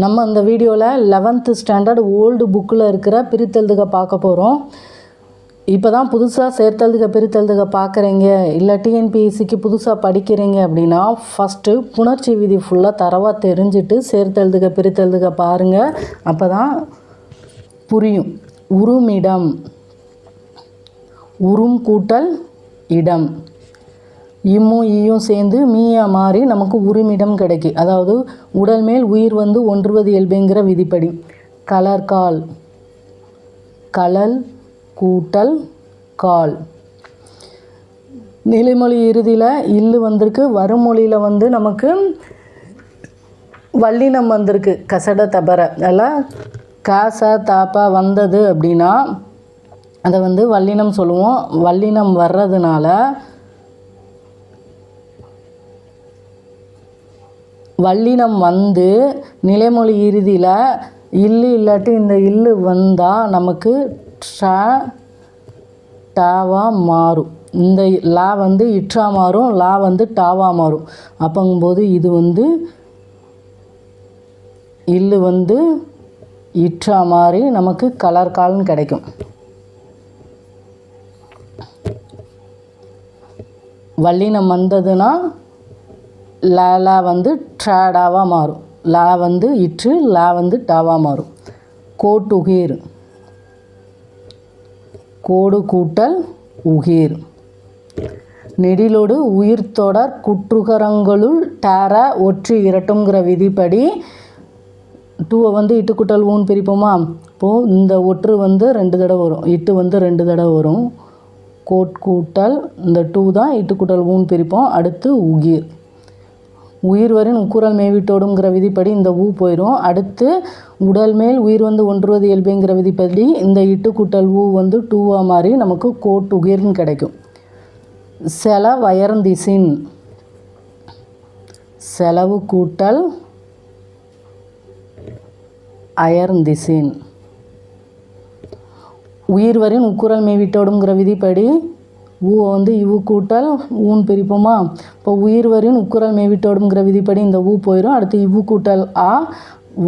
நம்ம இந்த வீடியோவில் லெவன்த்து ஸ்டாண்டர்ட் ஓல்டு புக்கில் இருக்கிற பிரித்தெழுதுக பார்க்க போகிறோம் இப்போ தான் புதுசாக சேர்த்தெழுதுக பிரித்தெழுதுக பார்க்குறீங்க. இல்லை டிஎன்பிஎஸ்சிக்கு புதுசாக படிக்கிறீங்க அப்படின்னா ஃபஸ்ட்டு புணர்ச்சி விதி ஃபுல்லாக தரவாக தெரிஞ்சுட்டு சேர்த்தெழுதுக பிரித்தெழுதுக பாருங்கள் அப்போ தான் புரியும். உருமிடம். உரும் கூட்டல் இடம். இம்மும் ஈயும் சேர்ந்து மீயா மாறி நமக்கு உரிமிடம் கிடைக்கு. அதாவது உடல் மேல் உயிர் வந்து ஒன்றுவது இயல்புங்கிற விதிப்படி. கலர் கால். கலல் கூட்டல் கால். நிலைமொழி இறுதியில் இல்லு வந்திருக்கு வருமொழியில் வந்து நமக்கு வல்லினம் வந்திருக்கு. கசட தபர. அதெல்லாம் காச தாப்பா வந்தது அப்படின்னா அதை வந்து வல்லினம் சொல்லுவோம். வல்லினம் வர்றதுனால வல்லினம் வந்து நிலைமொழி இறுதியில் இல்லு இல்லாட்டி இந்த இல்லு வந்தால் நமக்கு ட்ர டாவா மாறும். இந்த லா வந்து இற்றா மாறும் லா வந்து டாவா மாறும். அப்போங்கும்போது இது வந்து இல்லு வந்து இற்றா மாறி நமக்கு கலர் கால்னு கிடைக்கும். வல்லினம் வந்ததுன்னா லா வந்து வந்து ட்ராடாவாக மாறும். லா வந்து இற்று லா வந்து டாவாக மாறும். கோட்டுகீர் கோடு கூட்டல் உகீர் நெடிலோடு உயிர் தொடர் குற்றுகரங்களுள் டேர ஒற்று இரட்டுங்கிற விதிப்படி டூவை வந்து இட்டு ஊன் பிரிப்போமா? இப்போது இந்த ஒற்று வந்து ரெண்டு தடவை வரும். இட்டு வந்து ரெண்டு தடவை வரும். கோட் கூட்டல் இந்த டூ தான் இட்டு குட்டல் ஊன் பிரிப்போம். அடுத்து உகிர் உயிர் வரின் உக்குரல் மேவிட்டோடுங்கிற விதிப்படி இந்த ஊ போயிடும் அடுத்து உடல் மேல் உயிர் வந்து ஒன்றுவது இயல்புங்கிற விதிப்படி இந்த இட்டு கூட்டல் ஊ வந்து டூவாக மாறி நமக்கு கோட் உயிர்னு கிடைக்கும். செல வயர்ந்திசின். செலவு கூட்டல் அயர்ந்திசின். உயிர் வரின் உக்குரல் மேவிட்டோடுங்கிற விதிப்படி ஊவை வந்து இவு கூட்டல் ஊன் பிரிப்போமா? இப்போ உயிர் வரின் உக்குரல் மேவிட்டோடுங்கிற விதிப்படி இந்த ஊ போயிடும் அடுத்து இவு கூட்டல் ஆ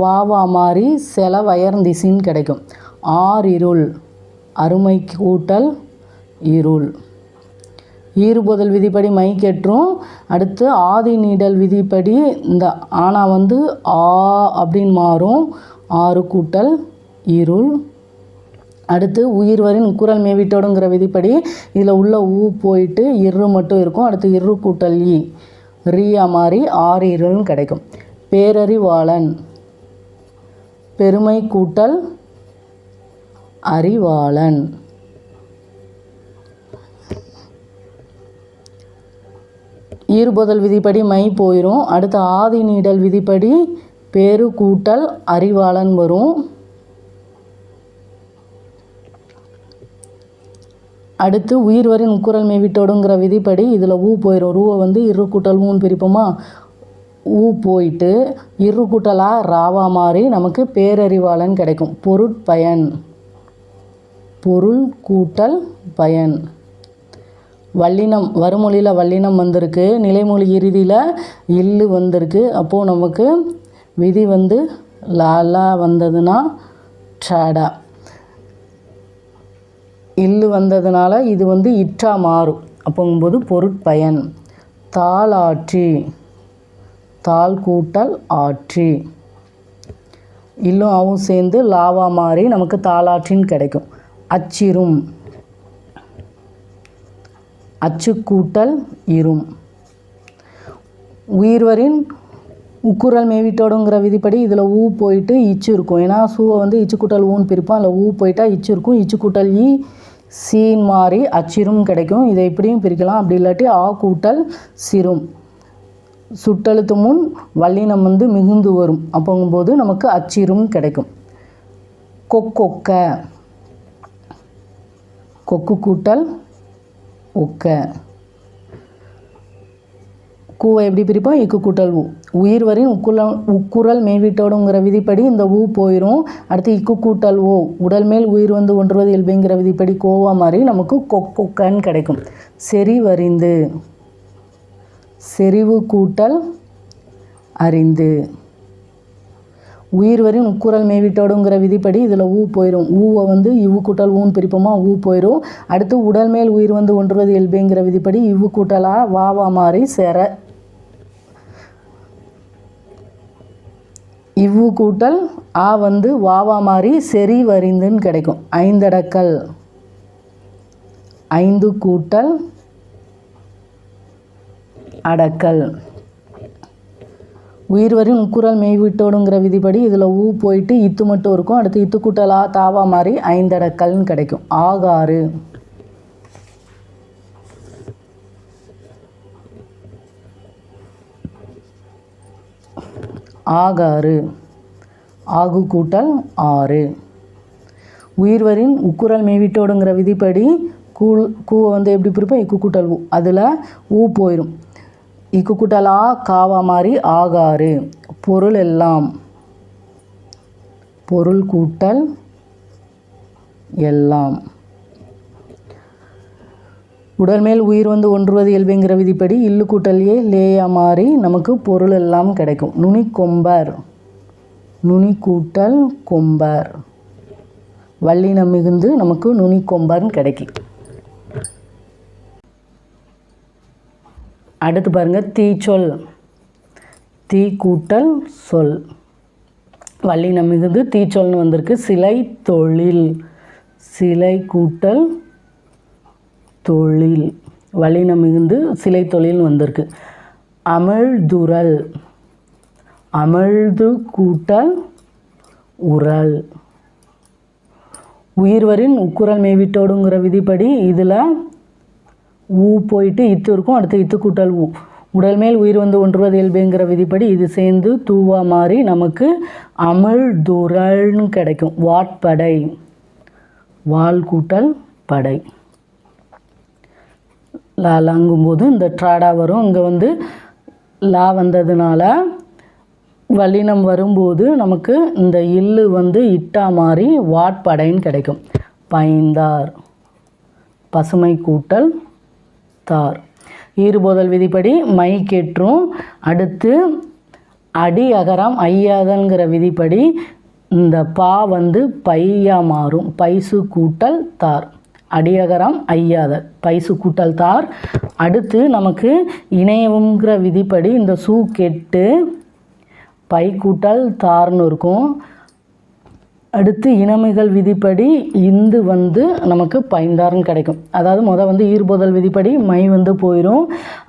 வாவா மாறி செல வயர்ந்திசின்னு கிடைக்கும். ஆர் இருள் அருமை கூட்டல் இருள். ஈறுபோதல் விதிப்படி மை கெட்டுரும் அடுத்து ஆதி நீடல் விதிப்படி இந்த ஆனா வந்து ஆ அப்படின்னு மாறும். ஆறு கூட்டல் இருள். அடுத்து உயிர் வரின் குரல் மேவிட்டோடுங்கிற விதிப்படி இதில் உள்ள ஊ போயிட்டு இரு மட்டும் இருக்கும். அடுத்து இரு கூட்டல் ஈ. ரீயா மாதிரி ஆறு இருள்னு கிடைக்கும். பேரறிவாளன். பெருமை கூட்டல் அறிவாளன். ஈர்புதல் விதிப்படி மை போயிடும் அடுத்து ஆதி நீடல் விதிப்படி பேரு கூட்டல் அறிவாளன் வரும். அடுத்து உயிர் வரின் முக்குரல் மேவிட்டோடுங்கிற விதிப்படி இதில் ஊ போயிடும் ரூவை வந்து இரு கூட்டல் ஊன்னு பிரிப்போமா? ஊ போயிட்டு இரு கூட்டலாக ராவா மாறி நமக்கு பேரறிவாளன் கிடைக்கும். பொருட்பயன் பொருள் கூட்டல் பயன். வல்லினம். வருமொழியில் வல்லினம் வந்திருக்கு. நிலைமொழி இறுதியில் இல்லு வந்திருக்கு. அப்போது நமக்கு விதி வந்து லாலா வந்ததுன்னா ட்ராடா. இல்லு வந்ததுனால இது வந்து இற்றா மாறும் அப்போங்கும்போது பொருட்பயன். தாளாற்றி தாள் கூட்டல் ஆற்றி. இல்லும் அவும் சேர்ந்து லாவா மாறி நமக்கு தாளாற்றின்னு கிடைக்கும். அச்சிரும். அச்சு கூட்டல் இரும். உயிர்வரின் உக்குரல் மேவிட்டோடுங்கிற விதிப்படி இதில் ஊ போயிட்டு இச்சு இருக்கும். ஏன்னா சூவை வந்து இச்சு கூட்டல் ஊன்னு பிரிப்போம். அதில் ஊ போயிட்டா இச்சு இருக்கும். இச்சு கூட்டல் ஈ சீன் மாறி அச்சிரும் கிடைக்கும். இதை இப்படியும் பிரிக்கலாம். அப்படி இல்லாட்டி ஆ கூட்டல் சிறும் சுட்டெழுத்து முன் வல்லினம் வந்து மிகுந்து வரும். அப்போங்கும்போது நமக்கு அச்சிரும் கிடைக்கும். கொக்கொக்க. கொக்கு கூட்டல் ஒக்க. கூவை எப்படி பிரிப்போம்? இக்கு கூட்டல் ஊ உயிர் வரின் உக்குல உக்குரல் மேவிட்டோடுங்கிற விதிப்படி இந்த ஊ போயிடும் அடுத்து இக்கு கூட்டல் ஓ உடல் மேல் உயிர் வந்து ஒன்றுவது இயல்புங்கிற விதிப்படி கோவா மாதிரி நமக்கு கொக்கொக்கன்னு கிடைக்கும். செறிவறிந்து. செறிவு கூட்டல் அறிந்து. உயிர் உயிர்வரின் உக்குரல் மேவிட்டோடுங்கிற விதிப்படி இதில் ஊ போயிடும் ஊவை வந்து இவ்வு கூட்டல் ஊன் பிரிப்போமா ஊ போயிடும் அடுத்து உடல் மேல் உயிர் வந்து ஒன்றுவது இயல்புங்கிற விதிப்படி இவ்வு கூட்டலாக வாவா மாறி சேர இவ்வு கூட்டல் ஆ வந்து வாவா மாறி செறி வரிந்துன்னு கிடைக்கும். ஐந்தடக்கல். ஐந்து கூட்டல் அடக்கல். உயிர் வரின் உக்குரல் மெய்விட்டோடுங்கிற விதிப்படி இதில் ஊ போயிட்டு இத்து மட்டும் இருக்கும். அடுத்து இத்து கூட்டலா தாவா மாதிரி ஐந்தடக்கல்னு கிடைக்கும். ஆகாறு. ஆகாறு. ஆகு கூட்டல் ஆறு. உயிர்வரின் உக்குரல் மேவிட்டோடுங்கிற விதிப்படி கூழ் கூவை வந்து எப்படி பிரிப்போம்? இக்கு கூட்டல் ஊ அதில் ஊ போயிடும் இக்கு கூட்டல் ஆ காவா மாதிரி ஆகாறு. பொருள் எல்லாம். பொருள் கூட்டல் எல்லாம். உடல் மேல் உயிர் வந்து ஒன்றுவது இயல்புங்கிற விதிப்படி இல்லு கூட்டல் லேயா மாறி நமக்கு பொருள் எல்லாம் கிடைக்கும். நுனி கொம்பர் நுனி கூட்டல் கொம்பர். வள்ளினம் மிகுந்து நமக்கு நுனி கொம்பர்னு கிடைக்கும். அடுத்து பாருங்கள் தீச்சொல். தீ கூட்டல் சொல். வள்ளினம் மிகுந்து தீச்சொல்னு வந்திருக்கு. சிலை தொழில் சிலை கூட்டல் தொழில் வலினம் மிகுந்து சிலை தொழில்னு வந்திருக்கு அமிழ்துரல் அமிழ்து கூட்டல் உரல் உயிர்வரின் உக்குரல் மேவிட்டோடுங்கிற விதிப்படி இதில் ஊ போயிட்டு இத்து இருக்கும் அடுத்து இத்து கூட்டல் ஊ. உடல் மேல் உயிர் வந்து ஒன்றுவது இயல்புங்கிற விதிப்படி இது சேர்ந்து தூவா மாறி நமக்கு அமிழ்துரல்னு கிடைக்கும். வாட்படை வால் கூட்டல் படை. லா லாங்கும்போது இந்த ட்ராடா வரும். இங்கே வந்து லா வந்ததுனால வல்லினம் வரும்போது நமக்கு இந்த இல்லு வந்து இட்டா மாறி வாட்படைன்னு கிடைக்கும். பைந்தார் பசுமை கூட்டல் தார். ஈறுபோதல் விதிப்படி மை கேற்றும். அடுத்து அடி அகரம் ஐயாதங்கிற விதிப்படி இந்த பா வந்து பையா மாறும். பைசு கூட்டல் தார். அடியகரம் ஐயாதல் பைசு கூட்டல் தார். அடுத்து நமக்கு இணையவுங்கிற விதிப்படி இந்த சூ கெட்டு பை கூட்டல் தார்னு இருக்கும். அடுத்து இனமிகள் விதிப்படி இந்து வந்து நமக்கு பைந்தார்னு கிடைக்கும். அதாவது மொதல் வந்து ஈர்போதல் விதிப்படி மை வந்து போயிடும்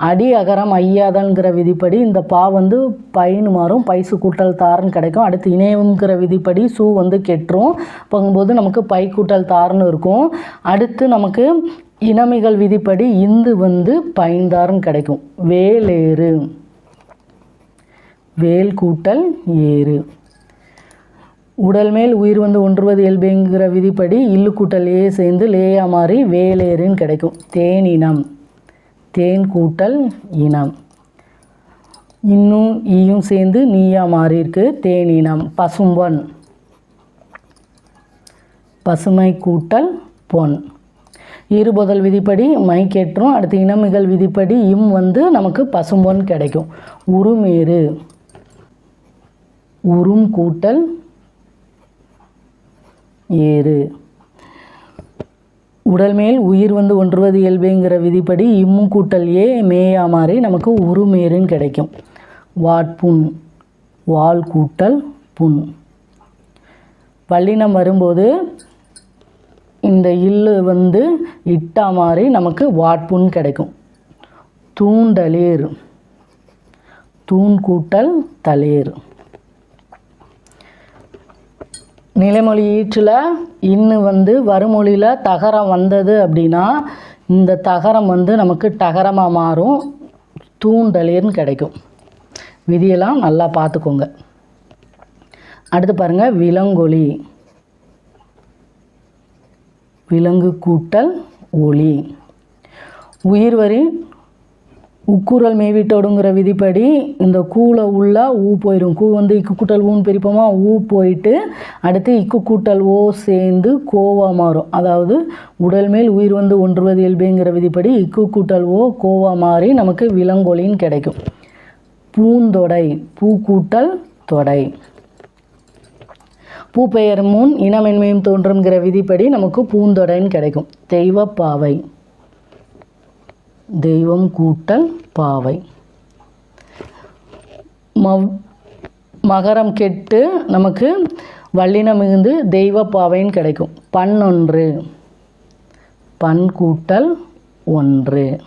அடி அகரம் ஐயாதல்ங்கிற விதிப்படி இந்த பா வந்து பைன்னு மாறும். பைசு கூட்டல் தாருன்னு கிடைக்கும். அடுத்து இணையவுங்கிற விதிப்படி சூ வந்து கெட்டுரும். போகும்போது நமக்கு பை கூட்டல் தாருன்னு இருக்கும். அடுத்து நமக்கு இனமிகள் விதிப்படி இந்து வந்து பைந்தார்னு கிடைக்கும். வேலேறு வேல் கூட்டல் ஏறு. உடல் மேல் உயிர் வந்து ஒன்றுவது இயல்புங்கிற விதிப்படி இல்லு கூட்டல் ஏ சேர்ந்து லேயா மாறி வேலேருன்னு கிடைக்கும். தேன் இனம். தேன் கூட்டல் இனம். இன்னும் ஈயும் சேர்ந்து நீயா மாறி இருக்கு இனம். பசும்பொன். பசுமை கூட்டல் பொன். இருபுதல் விதிப்படி மை கேட்டுரும் அடுத்து இனமிகள் விதிப்படி இம் வந்து நமக்கு பசும்பொன் கிடைக்கும். உருமேறு உரும் கூட்டல் ஏறு. உடல் மேல் உயிர் வந்து ஒன்றுவது இயல்புங்கிற விதிப்படி இம்மும் கூட்டல் ஏ மேயா மாறி நமக்கு உருமேறுன்னு கிடைக்கும். வாட்புண் வால் கூட்டல் புண். வல்லினம் வரும்போது இந்த இல்லு வந்து இட்டா மாறி நமக்கு வாட்புண் கிடைக்கும். தூண்டலேர் தூண் கூட்டல் தலேர் நிலைமொழி ஈற்றில் இன்னு வந்து வருமொழியில் தகரம் வந்தது அப்படின்னா இந்த தகரம் வந்து நமக்கு டகரமாக மாறும் தூண்டலின்னு கிடைக்கும். விதியெல்லாம் நல்லா பார்த்துக்கோங்க. அடுத்து பாருங்கள் விலங்கொலி. விலங்கு கூட்டல் ஒளி உயிர்வரி உக்குரல் மேவிட்டோடுங்கிற விதிப்படி இந்த கூல உள்ள ஊ போயிடும் கூ வந்து இக்கு கூட்டல் ஊன்னு பிரிப்போமா? ஊ போயிட்டு அடுத்து இக்கு கூட்டல் ஓ சேர்ந்து கோவா மாறும். அதாவது உடல் மேல் உயிர் வந்து ஒன்றுவது இயல்புங்கிற விதிப்படி இக்கு கூட்டல் ஓ கோவா மாறி நமக்கு விலங்கொலின்னு கிடைக்கும். பூந்தொடை பூ கூட்டல் தொடை. பூ பெயர் முன் இனமென்மையும் தோன்றுங்கிற விதிப்படி நமக்கு பூந்தொடைன்னு கிடைக்கும். தெய்வப்பாவை. தெய்வம் கூட்டல் பாவை. மவ் மகரம் கெட்டு நமக்கு வல்லினம் மிகுந்து தெய்வ பாவைன்னு கிடைக்கும். பன்னொன்று. பண் கூட்டல் ஒன்று.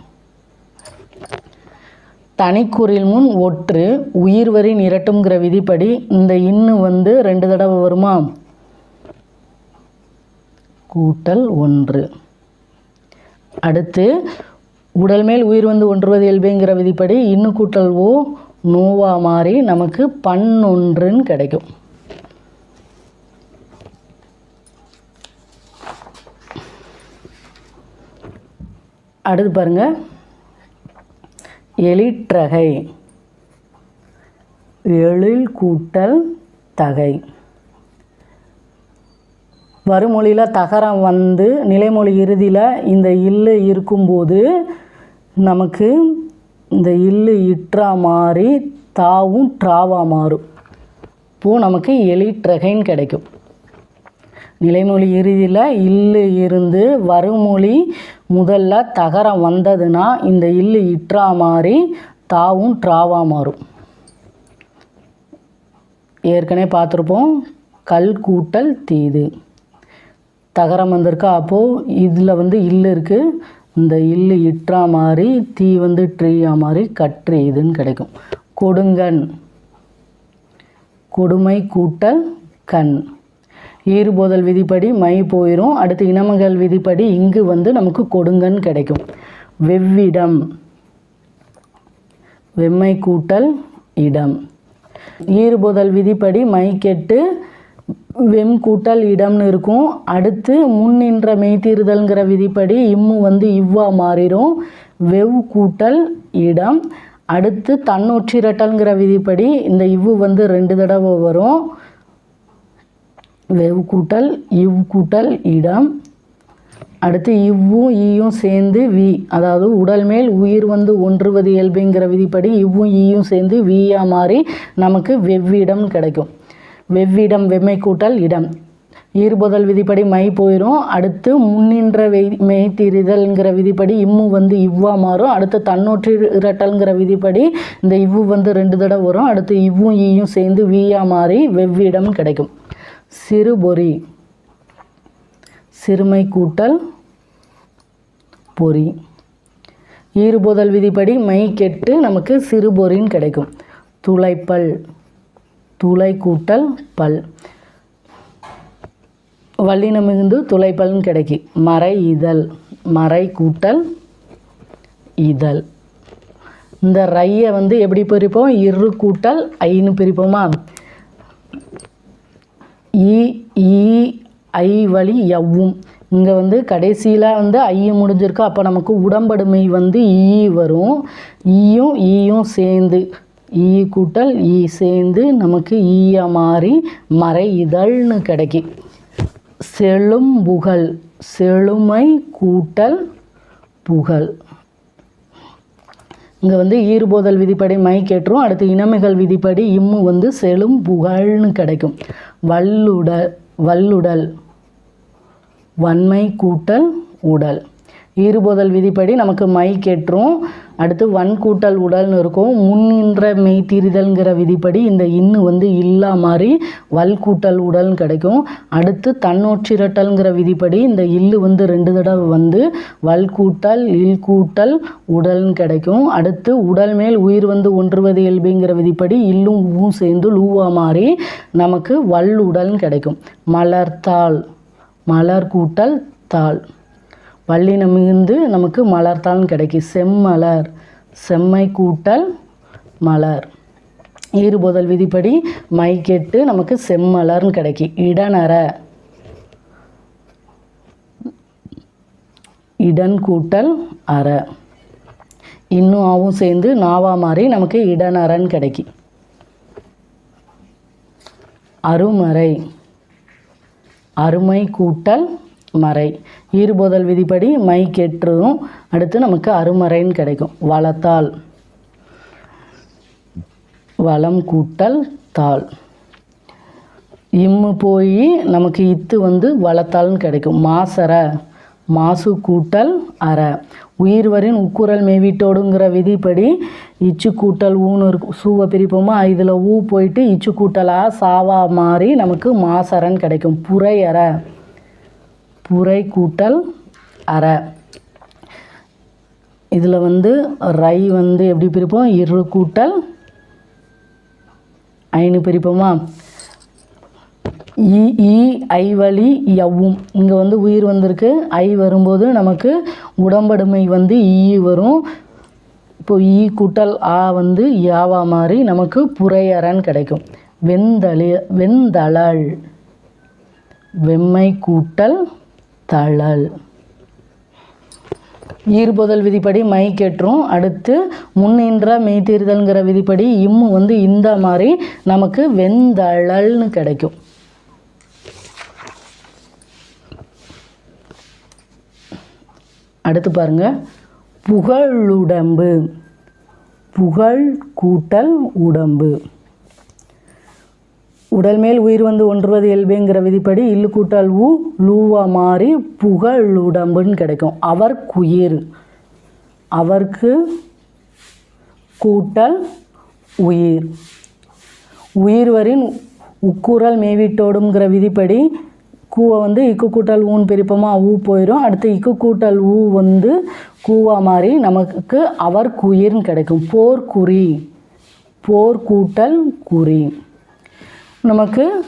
தனிக்குறில் முன் ஒற்று உயிர் வரி நிரட்டுங்கிற விதிப்படி இந்த இன்னு வந்து ரெண்டு தடவை வருமா? கூட்டல் ஒன்று. அடுத்து உடல் மேல் உயிர் வந்து ஒன்றுவது இயல்புங்கிற விதிப்படி இன்னு கூட்டல் ஓ நோவா மாறி நமக்கு பன்னொன்றுன்னு கிடைக்கும். அடுத்து பாருங்க. எலிற்றகை எழில் கூட்டல் தகை. வருமொழியில் தகரம் வந்து நிலைமொழி இறுதியில் இந்த இல்லு இருக்கும்போது நமக்கு இந்த இல்லு இற்றா மாறி தாவும் ட்ராவா மாறும். இப்போது நமக்கு எலிற்றகைன்னு கிடைக்கும். நிலைமொழி இறுதியில் இல்லு இருந்து வருமொழி முதல்ல தகரம் வந்ததுன்னா இந்த இல்லு இற்றா மாறி தாவும் ட்ராவா மாறும். ஏற்கனவே பார்த்துருப்போம். கல் கூட்டல் தீது. தகரம் வந்திருக்கா? அப்போது இதில் வந்து இல் இருக்குது இந்த இல்லு இற்றா மாதிரி தீ வந்து ட்ரீயா மாதிரி கற்று இதுன்னு கிடைக்கும். கொடுங்கன் கொடுமை கூட்டல் கண். ஈறுபோதல் விதிப்படி மை போயிடும் அடுத்து இனமகள் விதிப்படி இங்கு வந்து நமக்கு கொடுங்கன் கிடைக்கும். வெவ்விடம். வெம்மை கூட்டல் இடம். ஈறுபோதல் விதிப்படி மை கெட்டு வெம் கூட்டல் இடம்னு இருக்கும். அடுத்து முன் நின்ற விதிப்படி இம்மு வந்து இவ்வா மாறிடும். வெவ் கூட்டல் இடம். அடுத்து தன்னொற்றிரட்டல்ங்கிற விதிப்படி இந்த இவ்வு வந்து ரெண்டு தடவை வரும். வெவ் கூட்டல் இவ் கூட்டல் இடம். அடுத்து இவ்வும் ஈயும் சேர்ந்து வி அதாவது உடல் மேல் உயிர் வந்து ஒன்றுவது இயல்புங்கிற விதிப்படி இவ்வும் ஈயும் சேர்ந்து வியா மாறி நமக்கு வெவ்விடம் கிடைக்கும். வெவ்விடம் வெம்மை கூட்டல் இடம். ஈர்புதல் விதிப்படி மை போயிடும் அடுத்து முன்னின்ற வெய் மெய்த்திரிதல்ங்கிற விதிப்படி இம்மு வந்து இவ்வா மாறும். அடுத்து தன்னொற்றி இரட்டல்ங்கிற விதிப்படி இந்த இவ்வு வந்து ரெண்டு தடவை வரும். அடுத்து இவ்வும் ஈயும் சேர்ந்து வீயா மாறி வெவ்விடம் கிடைக்கும். சிறுபொறி சிறுமை கூட்டல் பொறி. ஈறுபோதல் விதிப்படி மை கெட்டு நமக்கு சிறுபொறின்னு கிடைக்கும். துளைப்பல். துளை கூட்டல் பல். வல்லினம் மிகுந்து துளைப்பல்னு கிடைக்கி. மறை இதழ் மறை கூட்டல் இதழ். இந்த ரையை வந்து எப்படி பிரிப்போம்? இரு கூட்டல் ஐன்னு பிரிப்போமா? ஈ ஈ ஐ வழி எவ்வும் இங்கே வந்து கடைசியில் வந்து ஐயும் முடிஞ்சிருக்கு. அப்போ நமக்கு உடம்படுமை வந்து ஈ வரும். ஈயும் ஈயும் சேர்ந்து ஈ கூட்டல் ஈ சேர்ந்து நமக்கு ஈய மாறி மறை இதழ்னு கிடைக்கும். செழும் புகழ் செழுமை கூட்டல் புகழ். இங்கே வந்து ஈறுபோதல் விதிப்படி மை கேட்டுரும் அடுத்து இனமைகள் விதிப்படி இம்மு வந்து செழும் புகழ்னு கிடைக்கும். வல்லுடல் வல்லுடல் வன்மை கூட்டல் உடல். ஈறுபோதல் விதிப்படி நமக்கு மை கெட்டுரும் அடுத்து வன் கூட்டல் உடல்னு இருக்கும். முன்னின்ற மெய்த்திரிதல்ங்கிற விதிப்படி இந்த இன்னு வந்து இல்லா மாதிரி வல் கூட்டல் உடல்னு கிடைக்கும். அடுத்து தன்னோற்றிரட்டல்ங்கிற விதிப்படி இந்த இல்லு வந்து ரெண்டு தடவை வந்து வல் கூட்டல் இல் கூட்டல் உடல்னு கிடைக்கும். அடுத்து உடல் மேல் உயிர் வந்து ஒன்றுவது இயல்புங்கிற விதிப்படி இல்லும் ஊவும் சேர்ந்து லூவா மாறி நமக்கு வல் உடல்னு கிடைக்கும். மலர்த்தாள் மலர் கூட்டல் தாள். வல்லினம் மிகுந்து நமக்கு மலர்தான் கிடைக்கும் செம்மலர் செம்மை கூட்டல் மலர். ஈறுபோதல் விதிப்படி மை கெட்டு நமக்கு செம்மலர்னு கிடைக்கும் இடநர இடன் கூட்டல் அற. இன்னும் ஆவும் சேர்ந்து நாவா மாறி நமக்கு இடநரன் கிடைக்கும் அருமறை. அருமை கூட்டல் மறை ஈறுபோதல் விதிப்படி மை கெட்டுரும் அடுத்து நமக்கு அருமறைன்னு கிடைக்கும். வளத்தால். வளம் கூட்டல் தாள். இம்மு போய் நமக்கு இத்து வந்து வளத்தால்னு கிடைக்கும். மாசர. மாசு கூட்டல் அற. உயிர்வரின் உக்குரல் மேவிட்டோடுங்கிற விதிப்படி இச்சு கூட்டல் ஊன்னு இருக்கும். சூவை பிரிப்போமா? இதில் ஊ போயிட்டு இச்சு கூட்டலாக சாவா மாறி நமக்கு மாசரன் கிடைக்கும். புறையற புரை கூட்டல் அற. இதில் வந்து ரை வந்து எப்படி பிரிப்போம்? இரு கூட்டல் ஐனு பிரிப்போமா? இ ஈ ஐ வழி யவ்வும். இங்கே வந்து உயிர் வந்திருக்கு. ஐ வரும்போது நமக்கு உடம்படுமை வந்து ஈ வரும். இப்போ ஈ கூட்டல் ஆ வந்து யாவா மாதிரி நமக்கு புரையறன் கிடைக்கும். வெந்தளி வெந்தளல் வெம்மை கூட்டல் தளல் ஈர்புதல் விதிப்படி மை கேட்டுரும் அடுத்து முன்னின்ற மெய்தீர்தல்ங்கிற விதிப்படி இம்மு வந்து இந்த மாதிரி நமக்கு வெந்தழல்னு கிடைக்கும். அடுத்து பாருங்க. புகழுடம்பு. புகழ் கூட்டல் உடம்பு. உடல் மேல் உயிர் வந்து ஒன்றுவது இயல்புங்கிற விதிப்படி இல்லு கூட்டால் ஊ லூவா மாறி புகழுடம்புன்னு கிடைக்கும். அவர் குயிர் அவர்க்கு கூட்டல் உயிர். உயிர்வரின் உக்குரல் மேவிட்டோடுங்கிற விதிப்படி கூவை வந்து இக்கு கூட்டல் ஊன் பிரிப்போமா ஊ போயிடும் அடுத்து இக்கு கூட்டல் ஊ வந்து கூவா மாதிரி நமக்கு அவர் குயிர்னு கிடைக்கும். போர்க்குறி. போர் கூட்டல் குறி. நமக்கு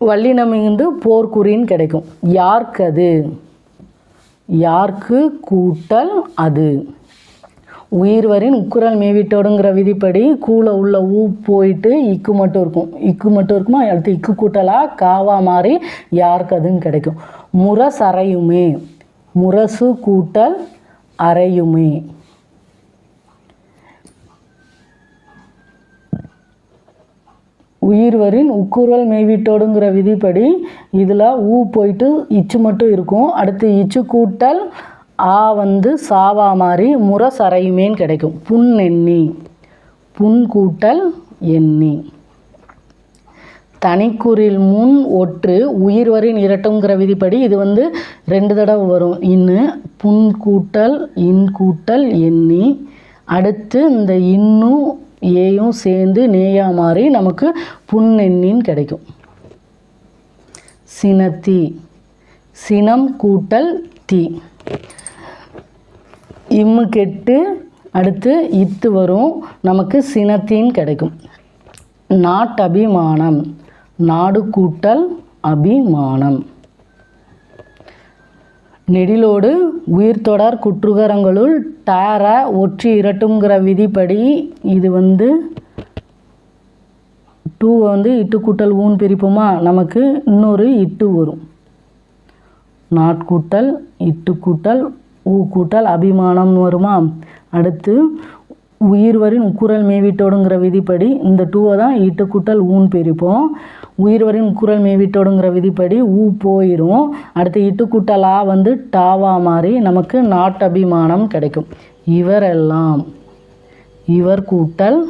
வல்லினமிந்து போர்க்குறின்னு கிடைக்கும். யாருக்கு அது? யாருக்கு கூட்டல் அது? உயிர்வரின் உக்குரல் மேவிட்டோடுங்கிற விதிப்படி கூல உள்ள ஊ போயிட்டு இக்கு மட்டும் இருக்கும். இக்கு மட்டும் இருக்குமா? அடுத்து இக்கு கூட்டலாக காவா மாதிரி யாருக்கு அதுன்னு கிடைக்கும். முரசறையுமே. முரசு கூட்டல் அறையுமே. உயிர்வரின் உக்குரல் மேய்விட்டோடுங்கிற விதிப்படி இதில் ஊ போயிட்டு இச்சு மட்டும் இருக்கும். அடுத்து இச்சு கூட்டல் ஆ வந்து சாவா மாதிரி முரசறையுமேன்னு கிடைக்கும். புன் எண்ணி. புண் கூட்டல் எண்ணி. தனிக்குறில் முன் ஒற்று உயிர்வரின் இரட்டுங்கிற விதிப்படி இது வந்து ரெண்டு தடவை வரும். இன்னு புன் கூட்டல் இன் கூட்டல் எண்ணி. அடுத்து இந்த இன்னும் ஏயும் சேர்ந்து நேயா மாறி நமக்கு புன்னெண்ணின்னு கிடைக்கும். சினத்தி சினம் கூட்டல் தீ. இம்மு கெட்டு அடுத்து இத்து வரும் நமக்கு சினத்தின்னு கிடைக்கும். நாட்டபிமானம் நாடு கூட்டல் அபிமானம். நெடிலோடு உயிர்த்தொடர் குற்றுகரங்களுள் டார ஒற்றி இரட்டுங்கிற விதிப்படி இது வந்து டூ வந்து இட்டு கூட்டல் ஊன் பிரிப்போமா? நமக்கு இன்னொரு இட்டு வரும். நாட்கூட்டல் இட்டு கூட்டல் ஊ கூட்டல் அபிமானம் வருமா? அடுத்து உயிர்வரின் உக்குரல் மேவிட்டோடுங்கிற விதிப்படி இந்த டூவை தான் இட்டு கூட்டல் ஊன் பிரிப்போம். உயிர்வரின் குரல் மேவிட்டோடுங்கிற விதிப்படி ஊ போயிடும் அடுத்து இட்டு வந்து டாவா மாறி நமக்கு நாட்டபிமானம் கிடைக்கும். இவரெல்லாம் இவர் கூட்டல்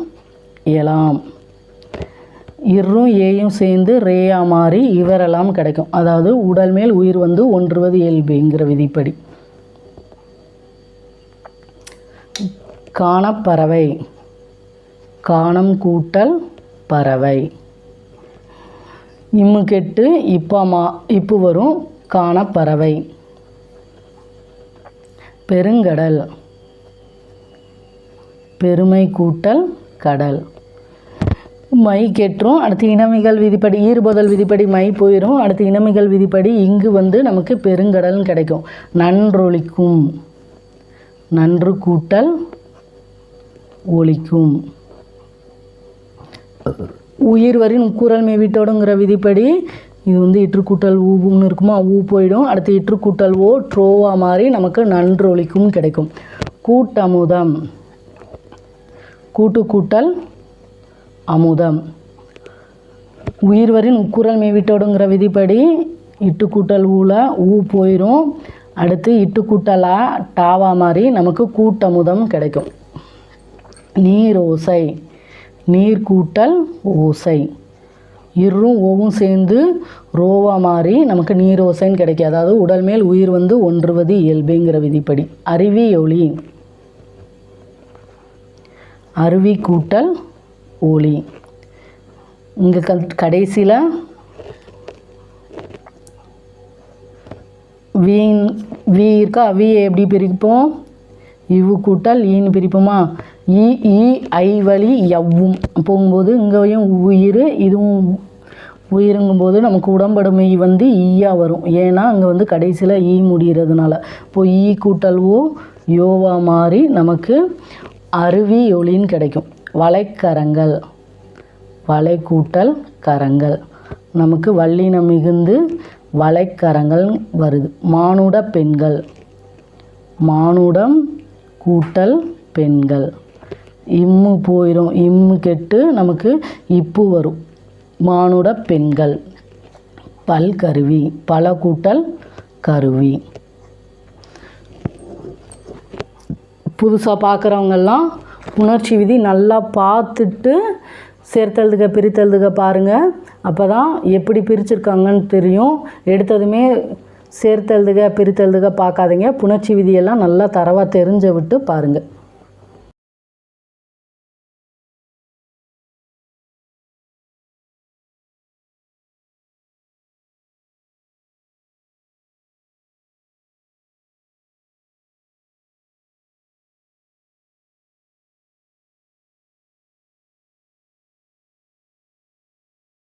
எலாம். இரும் ஏயும் சேர்ந்து ரேயா மாறி இவரெல்லாம் கிடைக்கும். அதாவது உடல் மேல் உயிர் வந்து ஒன்றுவது இயல்புங்கிற விதிப்படி. காணப்பறவை. காணம் கூட்டல் பறவை. இம்மு கெட்டு இப்பமா இப்பு வரும் காணப்பறவை. பெருங்கடல். பெருமை கூட்டல் கடல். மை கெட்டுரும் அடுத்து இனமிகள் விதிப்படி ஈறுபொதல் விதிப்படி மை போயிடும் அடுத்து இனமிகள் விதிப்படி இங்கு வந்து நமக்கு பெருங்கடல்னு கிடைக்கும். நன்றொழிக்கும். நன்று கூட்டல் ஒழிக்கும். உயிர் வரின் குரல் மேவிட்டோடுங்கிற விதிப்படி இது வந்து இற்றுக்கூட்டல் ஊவுன்னு இருக்குமா? ஊ போயிடும். அடுத்து இற்றுக்கூட்டல் ஓ ட்ரோவா மாதிரி நமக்கு நன்று கிடைக்கும். கூட்டமுதம். கூட்டு கூட்டல் அமுதம் உயிர்வரின் உக்குரல் மேவிட்டோடுங்கிற விதிப்படி இட்டு கூட்டல் ஊல ஊ போயிடும் அடுத்து இட்டு கூட்டலா டாவா மாதிரி நமக்கு கூட்டமுதம் கிடைக்கும். நீரோசை. நீர்கூட்டல் நீர் கூட்டல் ஓசை. இரும் ஓவும் சேர்ந்து ரோவா மாறி நமக்கு நீரோசைன்னு கிடைக்கும். அதாவது உடல் மேல் உயிர் வந்து ஒன்றுவது இயல்புங்கிற விதிப்படி. அருவி ஒளி. அருவி கூட்டல் ஒளி. இங்கே க கடைசியில் வீண் வீ இருக்கா? அவியை எப்படி பிரிப்போம்? இவு கூட்டல் ஈன்னு பிரிப்போமா? ஈ ஈ ஐ வழி எவ்வும் போகும்போது இங்கேயும் உயிர் இதுவும் உயிருங்கும்போது நமக்கு உடம்படுமை வந்து ஈயாக வரும். ஏன்னா அங்கே வந்து கடைசியில் ஈ முடிகிறதுனால இப்போ ஈ கூட்டல் ஓ யோவா மாறி நமக்கு அருவி ஒளின்னு கிடைக்கும். வலைக்கரங்கள் வலை கூட்டல் கரங்கள். நமக்கு வல்லினம் மிகுந்து வலைக்கரங்கள் வருது. மானுட பெண்கள். மானுடம் கூட்டல் பெண்கள். இம்மு போயிடும் இம்மு கெட்டு நமக்கு இப்பு வரும். மானுட பெண்கள். பல் கருவி. பல கூட்டல் கருவி. புதுசாக பார்க்குறவங்கெல்லாம் உணர்ச்சி விதி நல்லா பார்த்துட்டு சேர்த்தழுதுக பிரித்தழுதுக பாருங்கள் அப்போ தான் எப்படி பிரிச்சிருக்காங்கன்னு தெரியும். எடுத்ததுமே சேர்த்தெழுதுக பிரித்தெழுதுக பார்க்காதீங்க. புணர்ச்சி விதியெல்லாம் நல்லா தரவாக தெரிஞ்ச விட்டு பாருங்கள்